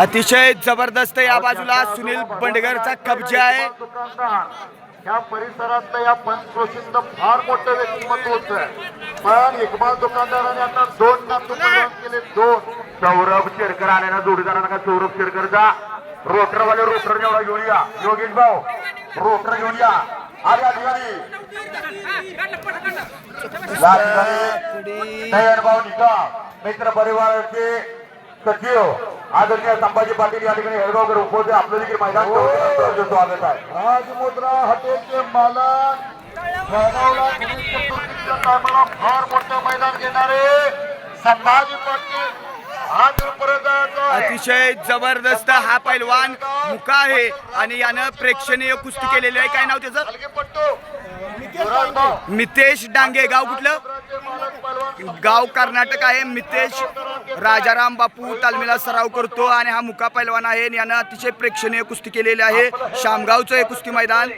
अतिशय जबरदस्त या बाजूला सुनील बंडगरचा कब्जा आहे. या परिसरातलं या पंचक्रोशीतलं फार मोठं व्यक्तिमत्व होतं. पण इकबाल दुकानदाराने आता दोन नातू केले दोन. सौरभ शेरकर आले ना जोडीदारांना का सौरभ शेरकरचा रोटरवाले रोटर जेवढा घेऊन या. योगेश भाऊ रोटर घेऊन या. आले अधिकारी. भाऊ निका मित्र परिवाराचे सचिव. आदरणीय संभाजी पाटील या ठिकाणी हेळगावकर उपस्थित आपलं देखील मैदान ठेवण्याचं स्वागत आहे. राजमुद्रा हॉटेलचे मालक. फार मोठं मैदान घेणारे संभाजी पाटील. हा अतिशय जबरदस्त हा पैलवान मुका आहे आणि यानं प्रेक्षणीय कुस्ती केलेली आहे. काय नाव त्याचं? मितेश डांगे. गाव कुठलं? गाव कर्नाटक आहे. मितेश राजाराम बापू तालमीला सराव करतो आणि हा मुका पैलवान आहे आणि यानं अतिशय प्रेक्षणीय कुस्ती केलेली आहे. शामगावचं हे कुस्ती मैदान.